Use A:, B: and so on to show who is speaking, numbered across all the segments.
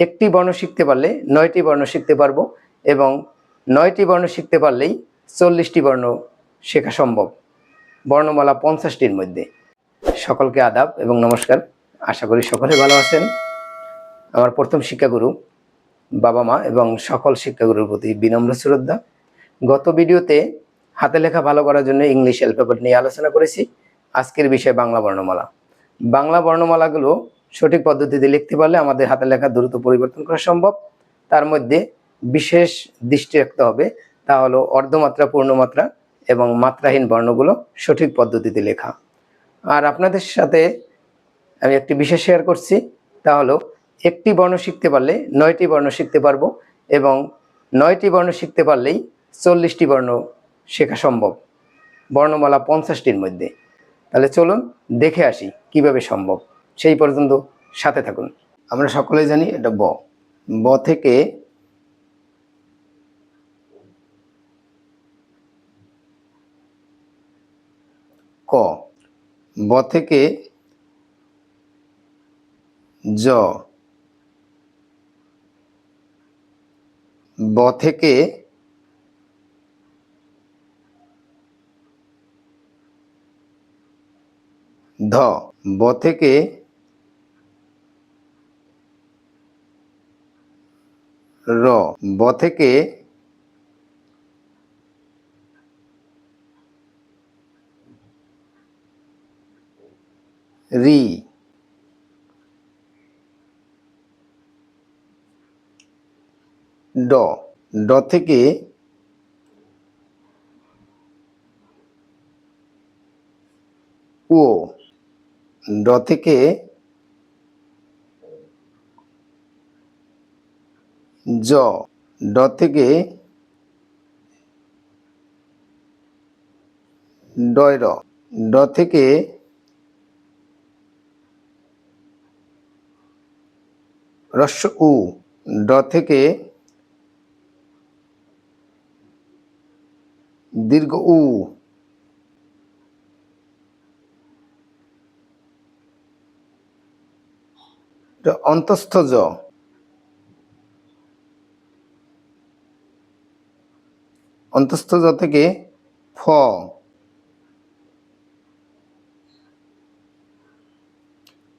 A: একটি বর্ণ শিখতে পারলে নয়টি বর্ণ শিখতে পারব এবং নয়টি বর্ণ শিখতে পারলেই চল্লিশটি বর্ণ শেখা সম্ভব। বর্ণমালা পঞ্চাশটির মধ্যে। সকলকে আদাব এবং নমস্কার। আশা করি সকলে ভালো আছেন। আমার প্রথম শিক্ষাগুরু বাবা মা এবং সকল শিক্ষাগুরুর প্রতি বিনম্র শ্রদ্ধা। গত ভিডিওতে হাতে লেখা ভালো করার জন্য ইংলিশ অ্যালফাবেট নিয়ে আলোচনা করেছি। আজকের বিষয় বাংলা বর্ণমালা। বাংলা বর্ণমালাগুলো সঠিক পদ্ধতিতে লিখতে পারলে আমাদের হাতে লেখা দ্রুত পরিবর্তন করা সম্ভব। তার মধ্যে বিশেষ দৃষ্টি রাখতে হবে, তা হলো অর্ধমাত্রা, পূর্ণমাত্রা এবং মাত্রাহীন বর্ণগুলো সঠিক পদ্ধতিতে লেখা। আর আপনাদের সাথে আমি একটি বিশেষ শেয়ার করছি, তা হলো একটি বর্ণ শিখতে পারলে নয়টি বর্ণ শিখতে পারব এবং নয়টি বর্ণ শিখতে পারলেই চল্লিশটি বর্ণ শেখা সম্ভব। বর্ণমালা পঞ্চাশটির মধ্যে। তাহলে চলুন দেখে আসি কীভাবে সম্ভব। সেই পর্যন্ত সাথে থাকুন। আমরা সকলেই জানি এটা ব। ব থেকে ক। ব থেকে জ। ব থেকে ধ। ব থেকে র। ব থেকে রি। ড। ড থেকে ও। ড থেকে জ, ড থেকে ডয় র। ড থেকে রস্য উ। ড থেকে দীর্ঘ উ। অন্তস্থ জ। অন্তস্থ থেকে ফ।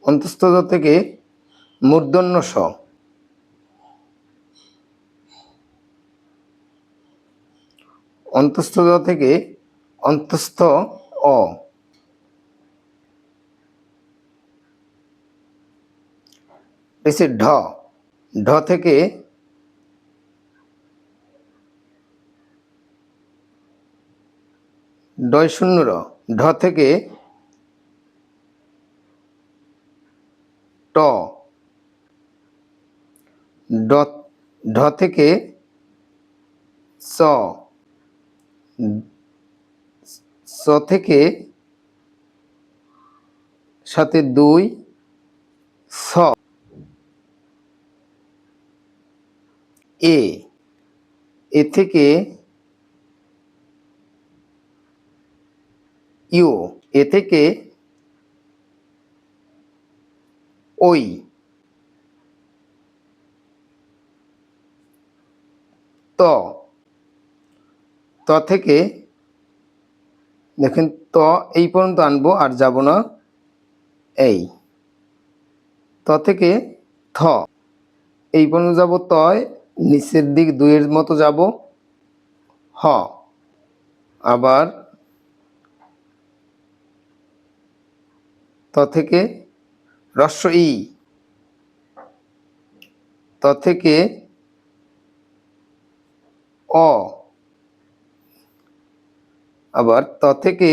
A: অন্তস্থ থেকে মূর্ধন্য স। অন্তস্থ থেকে অন্তস্থ অ। ঢ। ঢ থেকে ডয় শূন্য র ঢ থেকে ট। ঢ থেকে স। স থেকে সাথে দুই স। এ। এ থেকে ইউ, এ থেকে ওই। ত ত থেকে, দেখেন, ত এই পর্যন্ত আনব আর যাব না এই। ত থেকে থ, এই পর্যন্ত যাব তয়, নিচের দিক দুইয়ের মতো যাব, হ। আবার ত থেকে রস্য ই। ত থেকে অ। আবার ত থেকে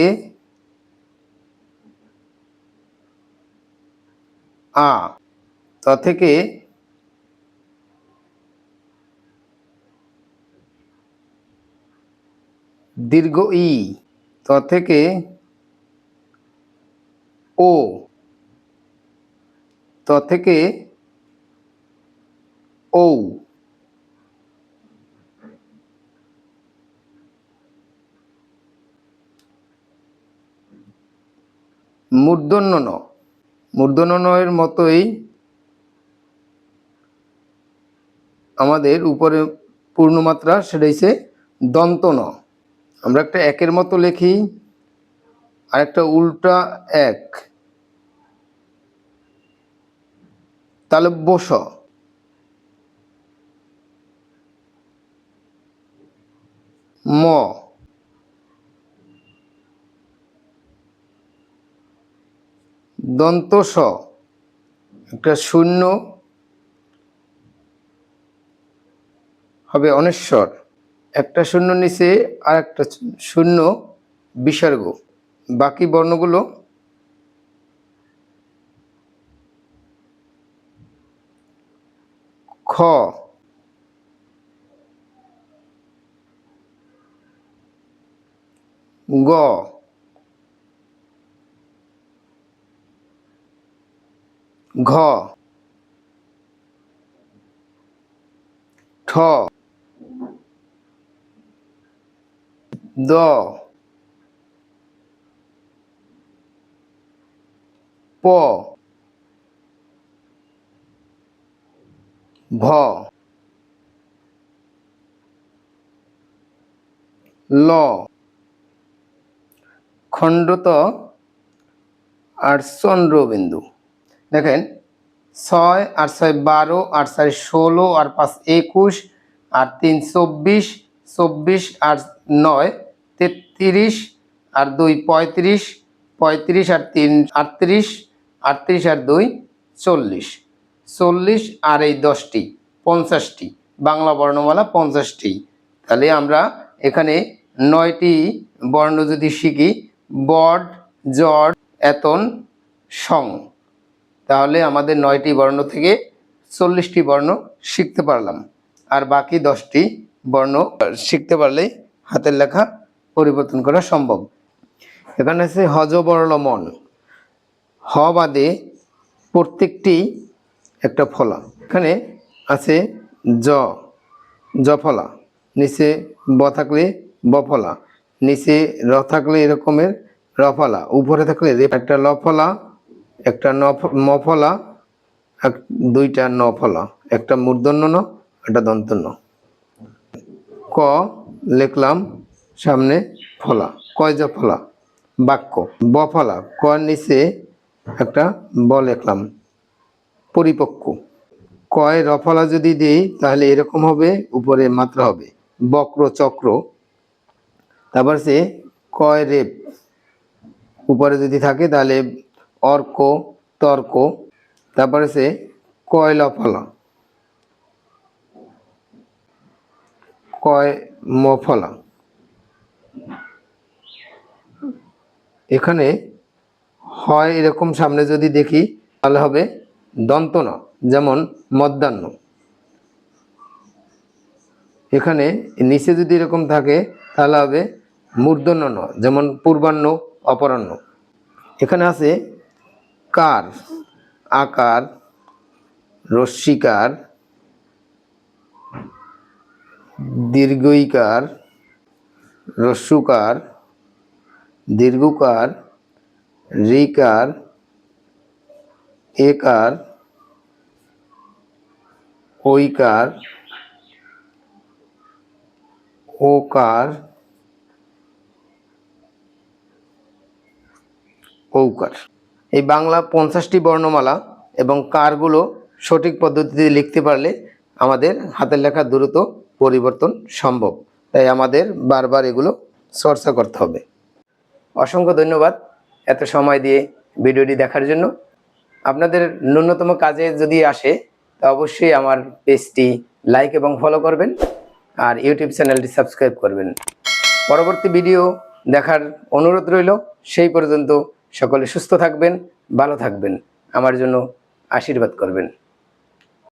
A: আ। ত থেকে দীর্ঘ ই। ত থেকে ও। ত থেকে ঔ। মূর্ধন্য ন মূর্ধন্য ন মতোই আমাদের উপরে পূর্ণমাত্রা সেটা হচ্ছে দন্ত ন আমরা একটা একের মতো লিখি। আর একটা উল্টা এক। তাহলে বস। ম। দন্ত স। একটা শূন্য। হবে অনেশ্বর। একটা শূন্য নিচে আর একটা শূন্য। বিসর্গ। বাকি বর্ণগুলো খ। গ। ঘ। ঠ। দ। প। ভ ল। খণ্ডত আর চন্দ্রবিন্দু দেখেন, ছয় আর ছয় বারো আর চার ষোলো আর পাঁচ একুশ আর তিন চব্বিশ চব্বিশ আর নয়, তেত্রিশ আর দুই পঁয়ত্রিশ পঁয়ত্রিশ আর তিন আটত্রিশ আটত্রিশ আর দুই, চল্লিশ। চল্লিশ আর এই দশটি, পঞ্চাশটি। বাংলা বর্ণমালা পঞ্চাশটি। তাহলে আমরা এখানে নয়টি বর্ণ যদি শিখি বড জড এতন, সং। তাহলে আমাদের নয়টি বর্ণ থেকে চল্লিশটি বর্ণ শিখতে পারলাম। আর বাকি দশটি বর্ণ শিখতে পারলে হাতের লেখা পরিবর্তন করা সম্ভব। এখানে আছে হজ মন হ বাদে প্রত্যেকটি একটা ফলা। এখানে আছে জ জ ফলা। নিচে ব থাকলে বফলা নিচে র থাকলে এরকমের রফলা উপরে থাকলে একটা লফলা একটা নফ মফলা এক, দুইটা নফলা একটা মূর্ধন্য ন, একটা দন্তন্য। ক, লিখলাম সামনে ফলা। কয় ফলা? বাক্য। বফলা ক নিচে একটা ব লিখলাম পরিপক্ক। কয় রফলা যদি দিই, তাহলে এরকম হবে, উপরে মাত্রা হবে। বক্র, চক্র। তারপর সে কয় রেপ। উপরে যদি থাকে, তাহলে অর্ক, তর্ক। তারপরে সে কয় লফলা। কয় মফলা। এখানে হয় এরকম সামনে যদি দেখি, তাহলে হবে দন্তন, যেমন মধ্যাহ্ন। এখানে নিচে যদি এরকম থাকে, তাহলে হবে মূর্ধন্য ন যেমন পূর্বাহ্ন, অপরাহ্ন। এখানে আছে কার, আকার রস্যিকার দীর্ঘইকার, রস্যুকার, দীর্ঘকার রিকার একার ঐকার ওকার ঔকার এই বাংলা পঞ্চাশটি বর্ণমালা এবং কারগুলো সঠিক পদ্ধতিতে লিখতে পারলে আমাদের হাতের লেখা দ্রুত পরিবর্তন সম্ভব। তাই আমাদের বারবার এগুলো চর্চা করতে হবে। অসংখ্য ধন্যবাদ। এত সময় দিয়ে ভিডিওটি দেখার জন্য। আপনাদের ন্যূনতম কাজে যদি আসে, তা অবশ্যই আমার পেজটি লাইক এবং ফলো করবেন আর ইউটিউব চ্যানেলটি সাবস্ক্রাইব করবেন। পরবর্তী ভিডিও দেখার অনুরোধ রইল, সেই পর্যন্ত সকলে সুস্থ থাকবেন, ভালো থাকবেন, আমার জন্য আশীর্বাদ করবেন।